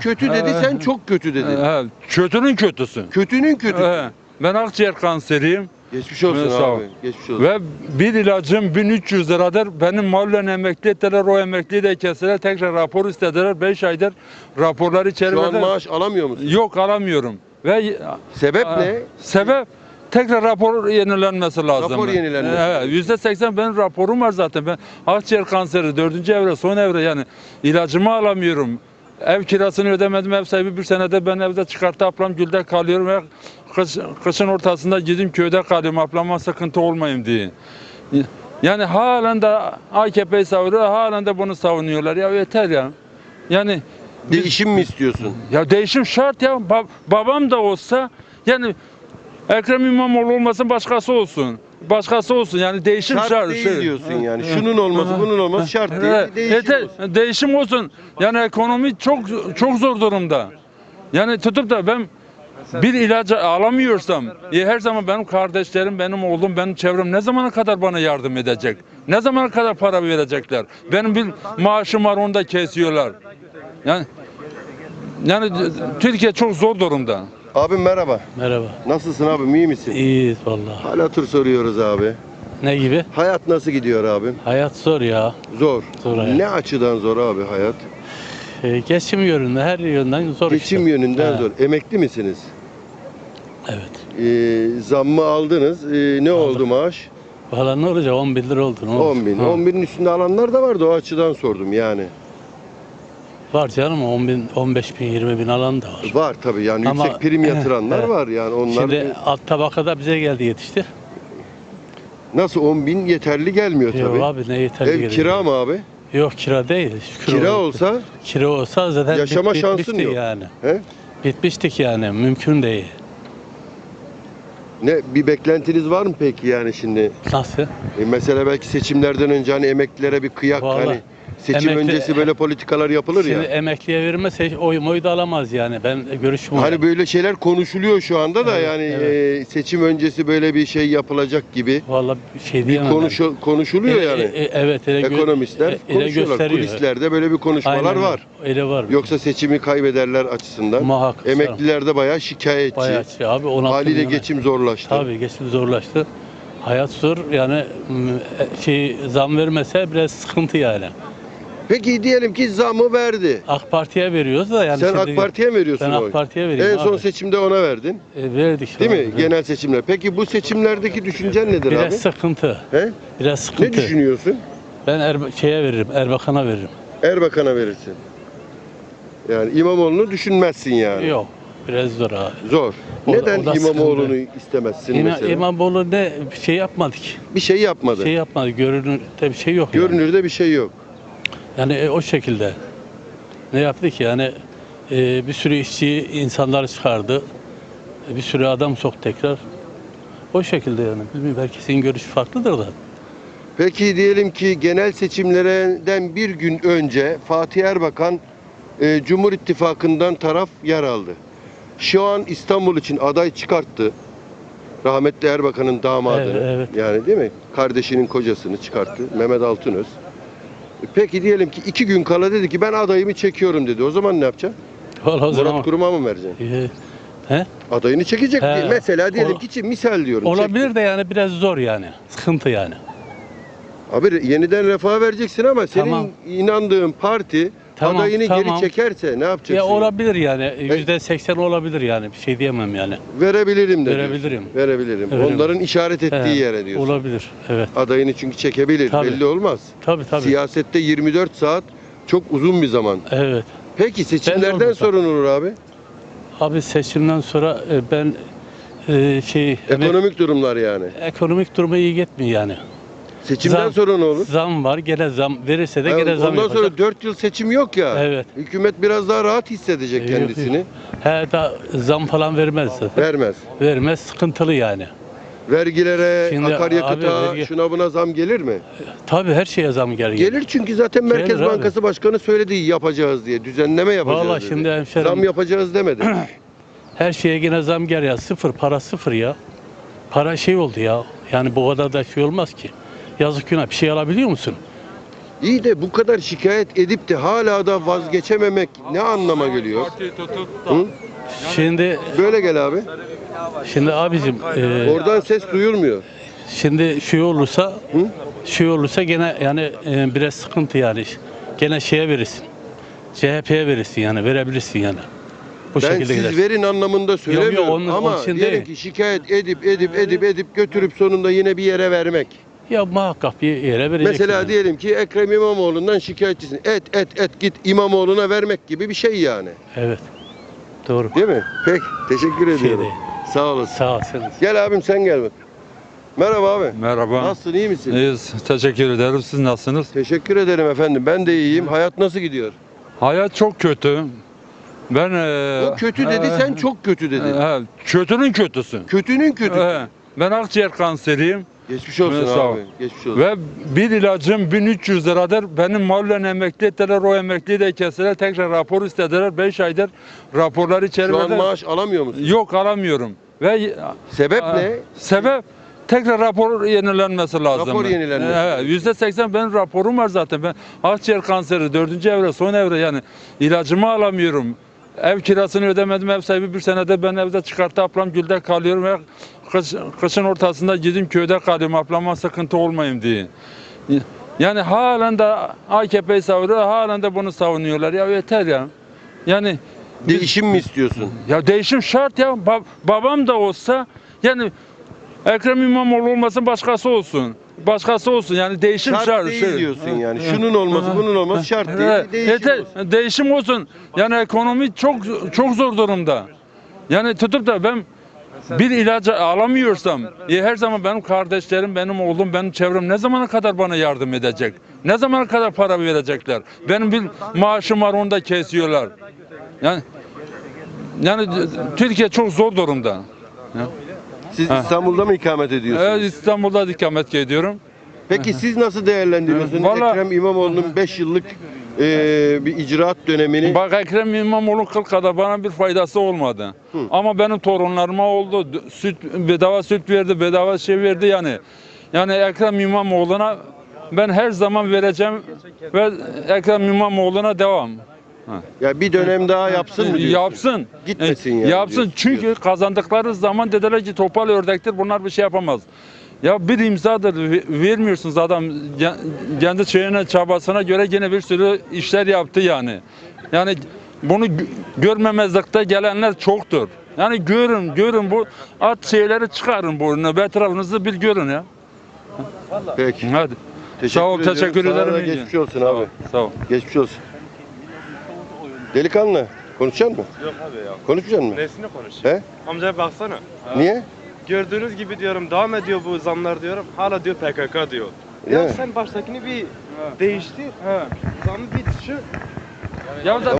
kötü dedi, sen çok kötü dedin. He, kötünün kötüsü. Kötünün kötüsü. He, Ben akciğer kanseriyim Geçmiş olsun Evet, sağ ol. abi. Geçmiş olsun. ve bir ilacım 1300 liradır. Benim mahallen emekli ettiler, o emekliyi de kestiler. Tekrar rapor istediler. 5 aydır raporları Şu an maaş alamıyor musun? Yok alamıyorum. Ve Sebep Aa, ne? Sebep tekrar rapor yenilenmesi lazım. Rapor yenilenmesi. Evet, yüzde seksen benim raporum var zaten. Ben akciğer kanseri dördüncü evre, son evre yani ilacımı alamıyorum. Ev kirasını ödemedim. Ev sahibi bir senede ben evde çıkarttı ablam gülde kalıyorum ve kış, kışın ortasında gidip köyde kalıyorum ablama sıkıntı olmayayım diye. Yani halen de AKP'yi savunuyor, halen de bunu savunuyorlar. Ya yeter ya. Yani Değişim mi istiyorsun? ya değişim şart ya. Ba- babam da olsa yani Ekrem İmamoğlu olmasın başkası olsun. Başkası olsun yani değişim şart. Şart değil Şey- diyorsun yani. Şunun olması, bunun olması şart değil. Evet, Değişim yeter, olsun. değişim olsun. Yani ekonomi çok çok zor durumda. Yani tutup da ben bir ilacı alamıyorsam e, her zaman benim kardeşlerim, benim oğlum, benim çevrem ne zamana kadar bana yardım edecek? Ne zamana kadar para verecekler? Benim bir maaşım var onu da kesiyorlar. Yani yani Türkiye çok zor durumda. Abim merhaba. Merhaba. Nasılsın abim? iyi misin? İyiyiz vallahi. Hala tur soruyoruz abi. Ne gibi? Hayat nasıl gidiyor abim? Hayat zor ya. Zor. Zor hayat. Ne açıdan zor abi hayat? Ee, geçim yönünde her yönden zor Geçim işte. yönünden Ha, zor. Emekli misiniz? Evet. Ee, zammı aldınız. Ee, ne oldu maaş? Valla ne olacak 10 bin lira oldu. Ne olacak? 10 bin. Ha. 10 binin üstünde alanlar da vardı. O açıdan sordum yani. Var canım 10 bin, 15 bin, 20 bin alan da var. Var tabii yani Ama- yüksek prim yatıranlar Evet. var yani onlar Şimdi alt tabakada bize geldi yetişti. nasıl 10 bin yeterli gelmiyor tabii. Yok abi ne yeterli Ev kira mı abi? Yok kira değil. Şükür Kira olsun. olsa Kira olsa zaten Yaşama bit- şansın yok. yani. he? Bitmiştik yani mümkün değil. Ne bir beklentiniz var mı peki yani şimdi? Nasıl? E, mesela belki seçimlerden önce hani emeklilere bir kıyak Vallahi hani seçim emekli- öncesi böyle politikalar yapılır Şimdi ya. emekliye verilmese oy moy da alamaz yani. Ben görüşüm o. Hani böyle şeyler konuşuluyor şu anda da Evet, yani e, seçim öncesi böyle bir şey yapılacak gibi Vallahi şey diyemem. ben. konuşu- konuşuluyor Ele- yani. e- e- evet, ele gö- Ekonomistler e- ele konuşuyorlar. gösteriyor. Kulislerde böyle bir konuşmalar Aynen, var. Öyle var. Yoksa seçimi kaybederler açısından. Muhakkak. Emekliler de bayağı şikayetçi. Bayağı şey abi 16 Haliyle geçim zorlaştı. Tabii geçim zorlaştı. Hayat zor yani m, e, şey zam vermese biraz sıkıntı yani. Peki diyelim ki zamı verdi. AK Parti'ye veriyoruz da yani Sen AK Parti'ye mi veriyorsun Ben oy? AK Parti'ye veriyorum En son abi. seçimde ona verdin. E, verdik. Değil abi. mi? Genel seçimler. Peki bu seçimlerdeki düşüncen nedir Biraz abi? sıkıntı. He? Biraz Ne sıkıntı. düşünüyorsun? Ben Erba- şeye veririm, Erbakan'a veririm. Erbakan'a verirsin. Yani İmamoğlu'nu düşünmezsin yani. Yok. Biraz zor abi. Zor. O da- Neden o da İmamoğlu'nu istemezsin İma, mesela? İmamoğlu ne şey yapmadı ki. Bir şey yapmadı. Şey yapmadı. Görünürde bir şey yok. yani. Görünürde bir şey yok. Yani e, o şekilde. Ne yaptı ki yani e, bir sürü işçi insanlar çıkardı. E, bir sürü adam sok tekrar. O şekilde yani. Bilmiyorum belki senin görüşü farklıdır da. Peki diyelim ki genel seçimlerden bir gün önce Fatih Erbakan e, Cumhur İttifakı'ndan taraf yer aldı. Şu an İstanbul için aday çıkarttı. Rahmetli Erbakan'ın damadını. Evet, evet. Yani değil mi? Kardeşinin kocasını çıkarttı. Mehmet Altınöz. Peki diyelim ki iki gün kala dedi ki ben adayımı çekiyorum dedi. O zaman ne yapacaksın? Vallahi o zaman Murat Kurum'a mı vereceksin? E, he? Adayını çekecek. He. Mesela diyelim Ol- ki çi- misal diyorum. olabilir de yani biraz zor yani. Sıkıntı yani. Abi yeniden refah vereceksin ama senin Tamam. inandığın parti Tamam, adayını tamam. geri çekerse ne yapacaksın? Ya olabilir yani. Yüzde seksen olabilir yani. Bir şey diyemem yani. Verebilirim de Verebilirim. diyorsun. Verebilirim. Verebilirim. Onların işaret ettiği He, yere diyorsun. Olabilir. Evet. Adayını çünkü çekebilir. Tabii. Belli olmaz. Tabii tabii. Siyasette 24 saat çok uzun bir zaman. Evet. Peki seçimlerden ne olur abi? Abi seçimden sonra e, ben e, şey emek- Ekonomik durumlar yani. ekonomik durumu iyi gitmiyor yani. Seçimden Zam- sonra ne olur? Zam var gene zam verirse de gene zam Ondan yapacak. sonra 4 yıl seçim yok ya. Evet. Hükümet biraz daha rahat hissedecek Yok, kendisini. He da zam falan vermez zaten. Vermez. Vermez sıkıntılı yani. Vergilere, Şimdi akaryakıta, abi vergi- şuna buna zam gelir mi? Tabii her şeye zam gelir. Gelir çünkü zaten Merkez Gelir abi. Bankası Başkanı söyledi yapacağız diye. Düzenleme yapacağız Vallahi dedi. şimdi hemşerim- Zam yapacağız demedi. Her şeye gene zam gel ya. Sıfır para sıfır ya. Para şey oldu ya. Yani bu kadar da şey olmaz ki. Yazık günah bir şey alabiliyor musun? İyi de bu kadar şikayet edip de hala da vazgeçememek ne anlama geliyor? Hı? Şimdi Böyle gel abi. şimdi abicim e, Oradan ses duyulmuyor. şimdi şey olursa Hı? şey olursa gene yani e, biraz sıkıntı yani. Gene şeye verirsin. CHP'ye verirsin yani verebilirsin yani. Bu Ben şekilde siz gidersin. verin anlamında söylemiyorum onun- ama onun için diyelim değil. ki şikayet edip edip edip edip götürüp sonunda yine bir yere vermek. Ya muhakkak bir yere vereceksin. Mesela yani. diyelim ki Ekrem İmamoğlu'ndan şikayetçisin. Et et et git İmamoğlu'na vermek gibi bir şey yani. Evet. Doğru. Değil mi? Peki teşekkür Şey ediyorum. değil. Sağ olasın. Sağ ol. sen de. Gel abim sen gel. Merhaba abi. Merhaba. Nasılsın iyi misin? İyiyiz. Teşekkür ederim. Siz nasılsınız? Teşekkür ederim efendim. Ben de iyiyim. Hayat nasıl gidiyor? Hayat çok kötü. Ben e, O kötü dedi e, sen çok kötü dedin. e, kötünün kötüsü. Kötünün kötü. E, ben akciğer kanseriyim Geçmiş olsun ol. abi. Geçmiş olsun. ve bir ilacım 1300 liradır. Benim mahallen emekli ettiler, o emekliyi de kestiler. Tekrar rapor istediler. 5 aydır raporları içeri Şu an maaş alamıyor musun? Yok alamıyorum. Ve Sebep ne? Sebep tekrar rapor yenilenmesi lazım. Rapor yenilenmesi. Evet, yüzde seksen benim raporum var zaten. Ben akciğer kanseri dördüncü evre, son evre yani ilacımı alamıyorum. Ev kirasını ödemedim. Ev sahibi bir senede ben evde çıkarttı ablam gülde kalıyorum. Ve kış, kışın ortasında gidip köyde kalıyorum ablama sıkıntı olmayayım diye. Yani halen de AKP'yi savunuyor, halen de bunu savunuyorlar. Ya yeter ya. Yani Değişim mi istiyorsun? ya değişim şart ya. Ba- babam da olsa yani Ekrem İmamoğlu olmasın başkası olsun. Başkası olsun yani değişim şart. Şart değil Şey- diyorsun yani. Şunun olması, bunun olması şart değil. evet, Değişim yeter, olsun. değişim olsun. Yani ekonomi çok çok zor durumda. Yani tutup da ben bir ilacı alamıyorsam e, her zaman benim kardeşlerim, benim oğlum, benim çevrem ne zamana kadar bana yardım edecek? Ne zamana kadar para verecekler? Benim bir maaşım var onu da kesiyorlar. Yani yani Türkiye çok zor durumda. Siz Ha. İstanbul'da mı ikamet ediyorsunuz? Evet İstanbul'da ikamet ediyorum. Peki siz nasıl değerlendiriyorsunuz Vallahi- Ekrem İmamoğlu'nun 5 yıllık e, bir icraat dönemini? Bak Ekrem İmamoğlu 40 kadar bana bir faydası olmadı. Ama benim torunlarıma oldu. D- Süt bedava süt verdi, bedava şey verdi yani. Yani Ekrem İmamoğlu'na ben her zaman vereceğim ve Ekrem İmamoğlu'na devam. Ya bir dönem daha yapsın mı diyorsun? Yapsın. Gitmesin E, yani Yapsın. diyorsun, Çünkü diyorsun. kazandıkları zaman dediler ki topal ördektir bunlar bir şey yapamaz. Ya bir imzadır ve- vermiyorsunuz adam Ke- kendi şeyine çabasına göre yine bir sürü işler yaptı yani. Yani bunu gö- görmemezlikte gelenler çoktur. Yani görün görün bu at şeyleri çıkarın burnuna etrafınızı bir görün ya. Peki. Hadi. Teşekkür Sağ ol, teşekkür Sana ederim. İyi Geçmiş olsun abi. Sağ ol. Geçmiş olsun. Delikanlı, konuşacak mısın? Yok abi ya. Konuşacak mısın? Nesini konuşuyor? He? Amcaya baksana. Niye? Gördüğünüz gibi diyorum devam ediyor bu zamlar diyorum. Hala diyor PKK diyor. Değil Ya mi? sen baştakini bir değiştir. Zamı bir şu. Ya zaten